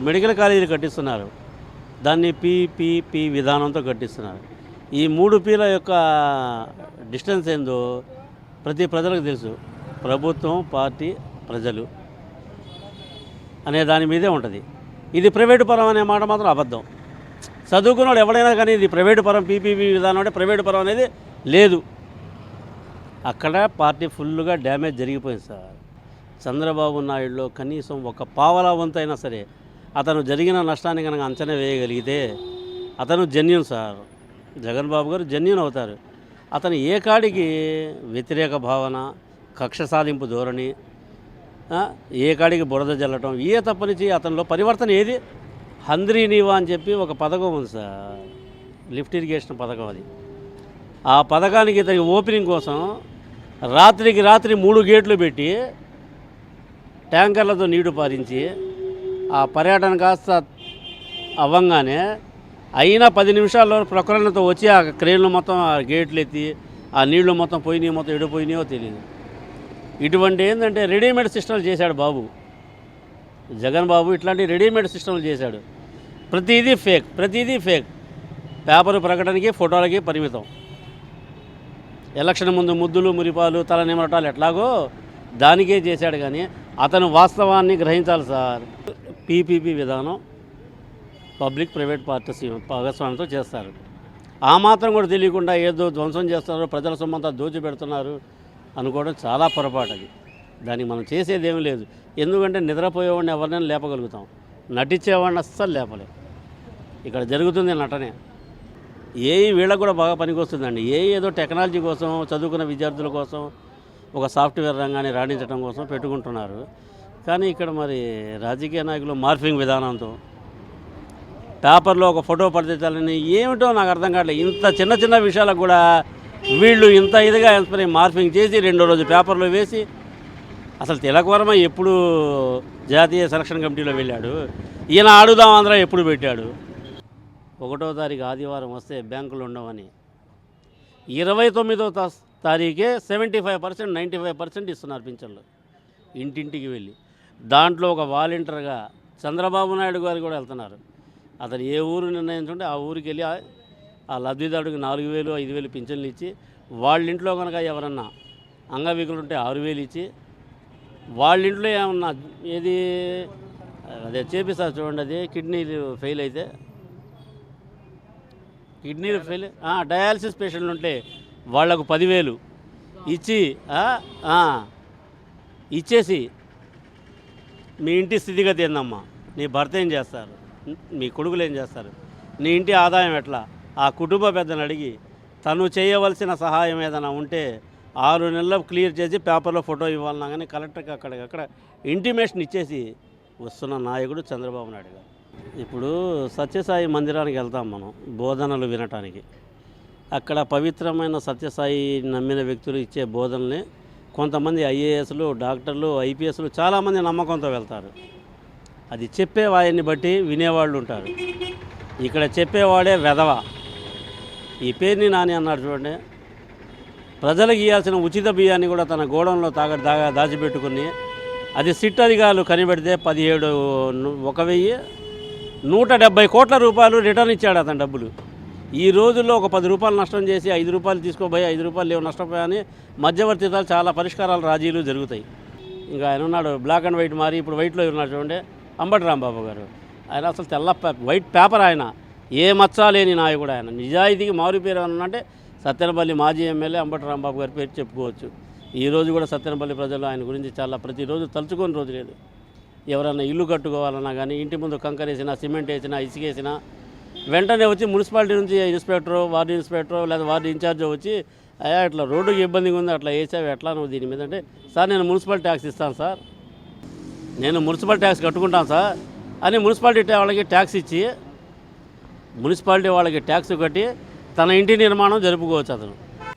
Medical కాలేజీలు కట్టిస్తున్నారు. దాన్ని PPP విధానంతో కట్టిస్తున్నారు. ఈ మూడు పీల యొక్క డిస్టెన్స్ ఏందో ప్రతి ప్రజలకు తెలుసు. ప్రభుత్వం పార్టీ ప్రజలు అనే దాని మీదే ఉంటుంది. ఇది ప్రైవేటు పరం అనే మాట మాత్రం అబద్ధం. చదువుకున్నాడు ఎవడైనా కానీ ఇది ప్రైవేటు పరం పీపీపీ విధానం అంటే ప్రైవేటు పరం అనేది లేదు. అక్కడ పార్టీ ఫుల్గా డ్యామేజ్ జరిగిపోయింది సార్. చంద్రబాబు నాయుడులో కనీసం ఒక పావలా వంతైనా సరే అతను జరిగిన నష్టాన్ని కనుక అంచనా వేయగలిగితే అతను జన్యున్ సార్. జగన్ బాబు గారు జన్యున్ అవుతారు. అతను ఏ కాడికి వ్యతిరేక భావన కక్ష సాధింపు ధోరణి ఏ కాడికి బురద జల్లటం ఏ తప్పనిచి అతనిలో పరివర్తన ఏది? హంద్రీ నీవా అని చెప్పి ఒక పథకం ఉంది సార్. లిఫ్ట్ ఇరిగేషన్ పథకం అది. ఆ పథకానికి ఇతని ఓపెనింగ్ కోసం రాత్రికి రాత్రి మూడు గేట్లు పెట్టి ట్యాంకర్లతో నీడు పారించి ఆ పర్యటన కాస్త అవ్వంగానే అయినా పది నిమిషాల్లో ప్రకరణతో వచ్చి ఆ క్రేన్లు మొత్తం ఆ గేట్లు ఎత్తి ఆ నీళ్ళు మొత్తం పోయినాయి మొత్తం ఎడిపోయినాయో తెలియదు ఇటువంటి ఏంటంటే రెడీమేడ్ సిస్టమ్లు చేశాడు బాబు. జగన్ బాబు ఇట్లాంటి రెడీమేడ్ సిస్టమ్లు చేశాడు. ప్రతిదీ ఫేక్ ప్రతిదీ ఫేక్. పేపర్ ప్రకటనకి ఫోటోలకి పరిమితం. ఎలక్షన్ ముందు ముద్దులు మురిపాలు తల నిమరటాలు ఎట్లాగో దానికే చేశాడు కానీ అతను వాస్తవాన్ని గ్రహించాలి సార్. పీపీపీ విధానం పబ్లిక్ ప్రైవేట్ పార్టీస్ భాగస్వామ్యంతో చేస్తారు. ఆ మాత్రం కూడా తెలియకుండా ఏదో ధ్వంసం చేస్తున్నారు ప్రజల సొమ్మంతా దోచి పెడుతున్నారు అనుకోవడం చాలా పొరపాటు అది. దానికి మనం చేసేది ఏమీ లేదు. ఎందుకంటే నిద్రపోయేవాడిని ఎవరినైనా లేపగలుగుతాం. నటించేవాడిని అస్సలు లేపలేం. ఇక్కడ జరుగుతుంది నటనే. ఏ వీళ్ళకు కూడా బాగా పనికొస్తుందండి. ఏ ఏదో టెక్నాలజీ కోసం చదువుకున్న విద్యార్థుల కోసం ఒక సాఫ్ట్వేర్ రంగాన్ని రాణించడం కోసం పెట్టుకుంటున్నారు. కానీ ఇక్కడ మరి రాజకీయ నాయకులు మార్ఫింగ్ విధానంతో పేపర్లో ఒక ఫోటో పడితేచాలని ఏమిటో నాకు అర్థం కావట్లేదు. ఇంత చిన్న చిన్న విషయాలకు కూడా వీళ్ళు ఇంత ఇదిగా ఇన్స్పైర్ మార్ఫింగ్ చేసి రెండో రోజు పేపర్లో వేసి అసలు తిలక్ ఎప్పుడు జాతీయ సెలక్షన్ కమిటీలో వెళ్ళాడు? ఈయన ఆడుదాం ఆంధ్ర ఎప్పుడు పెట్టాడు? ఒకటో తారీఖు ఆదివారం వస్తే బ్యాంకులు ఉండవని. ఇరవై తొమ్మిదో తారీఖే seventy five percent ninety five percent ఇస్తున్నారు పింఛన్లు. ఇంటింటికి వెళ్ళి. దాంట్లో ఒక వాలంటీర్గా చంద్రబాబు నాయుడు గారు కూడా వెళ్తున్నారు. అతను ఏ ఊరు నిర్ణయించుంటే ఆ ఊరికి వెళ్ళి ఆ- లబ్ధిదారుడికి నాలుగు వేలు ఐదు వేలు పింఛన్లు ఇచ్చి వాళ్ళ ఇంట్లో కనుక ఎవరన్నా అంగవికులు ఉంటే ఆరు వేలు ఇచ్చి వాళ్ళ ఇంట్లో ఏమన్నా ఏది అదే చేపిస్తారు చూడండి అది కిడ్నీలు ఫెయిల్ అయితే. కిడ్నీలు ఫెయిల్ డయాలసిస్ పేషెంట్లు ఉంటే వాళ్ళకు పదివేలు ఇచ్చి ఇచ్చేసి మీ ఇంటి స్థితిగతి ఏందమ్మా? నీ భర్త ఏం చేస్తారు? మీ కొడుకులు ఏం చేస్తారు? నీ ఇంటి ఆదాయం ఎట్లా? ఆ కుటుంబ పెద్దను అడిగి తను చేయవలసిన సహాయం ఏదైనా ఉంటే ఆరు నెలలు క్లియర్ చేసి పేపర్లో ఫోటో ఇవ్వాలన్నా కానీ కలెక్టర్కి అక్కడికక్కడ ఇంటిమేషన్ ఇచ్చేసి వస్తున్న నాయకుడు చంద్రబాబు నాయుడు గారు. ఇప్పుడు సత్యసాయి మందిరానికి వెళ్తాం మనం బోధనలు వినటానికి. అక్కడ పవిత్రమైన సత్యసాయి నమ్మిన వ్యక్తులు ఇచ్చే బోధనల్ని కొంతమంది ఐఏఎస్లు డాక్టర్లు ఐపీఎస్లు చాలామంది నమ్మకంతో వెళ్తారు. అది చెప్పే వారిని బట్టి వినేవాళ్ళు ఉంటారు. ఇక్కడ చెప్పేవాడే వెధవ. ఈ పేరుని నాని అన్నాడు చూడండి. ప్రజలకు ఇవ్వాల్సిన ఉచిత బియ్యాన్ని కూడా తన గోడంలో తాగ దాగా దాచిపెట్టుకుని అది సిట్ అధికారులు కనిపెడితే పదిహేడు ఒక వెయ్యి నూట డెబ్బై కోట్ల రూపాయలు రిటర్న్ ఇచ్చాడు అతను డబ్బులు. ఈ రోజుల్లో ఒక పది రూపాయలు నష్టం చేసి ఐదు రూపాయలు తీసుకోబోయి ఐదు రూపాయలు లేవు నష్టపోయాని మధ్యవర్తితాలు చాలా పరిష్కారాలు రాజీలు జరుగుతాయి. ఇంకా ఆయన ఉన్నాడు బ్లాక్ అండ్ వైట్ మారి ఇప్పుడు వైట్లో ఉన్నాడు చూడండి అంబటి రాంబాబు గారు. ఆయన అసలు తెల్ల వైట్ పేపర్ ఆయన. ఏ మచ్చ లేని నాయకుడు ఆయన. నిజాయితీకి మారు పేరు ఏమన్నా అంటే సత్యనపల్లి మాజీ ఎమ్మెల్యే అంబటి రాంబాబు గారి పేరు చెప్పుకోవచ్చు. ఈ రోజు కూడా సత్యనపల్లి ప్రజలు ఆయన గురించి చాలా ప్రతిరోజు తలుచుకొని రోజు లేదు. ఎవరైనా ఇల్లు కట్టుకోవాలన్నా కానీ ఇంటి ముందు కంకర వేసినా సిమెంట్ వేసినా ఇసుకేసినా వెంటనే వచ్చి మున్సిపాలిటీ నుంచి ఇన్స్పెక్టర్ వార్డు ఇన్స్పెక్టర్ లేదా వార్డు ఇన్ఛార్జ్ వచ్చి అయ్యా ఇట్లా రోడ్డుకి ఇబ్బందిగా ఉంది అట్లా వేసావు ఎట్లా? నువ్వు దీని మీద అంటే సార్ నేను మున్సిపల్ ట్యాక్స్ ఇస్తాను సార్. నేను మున్సిపల్ ట్యాక్స్ కట్టుకుంటాను సార్. అని మున్సిపాలిటీ వాళ్ళకి ట్యాక్స్ ఇచ్చి మున్సిపాలిటీ వాళ్ళకి ట్యాక్స్ కట్టి తన ఇంటి నిర్మాణం జరుపుకోవచ్చు అతను.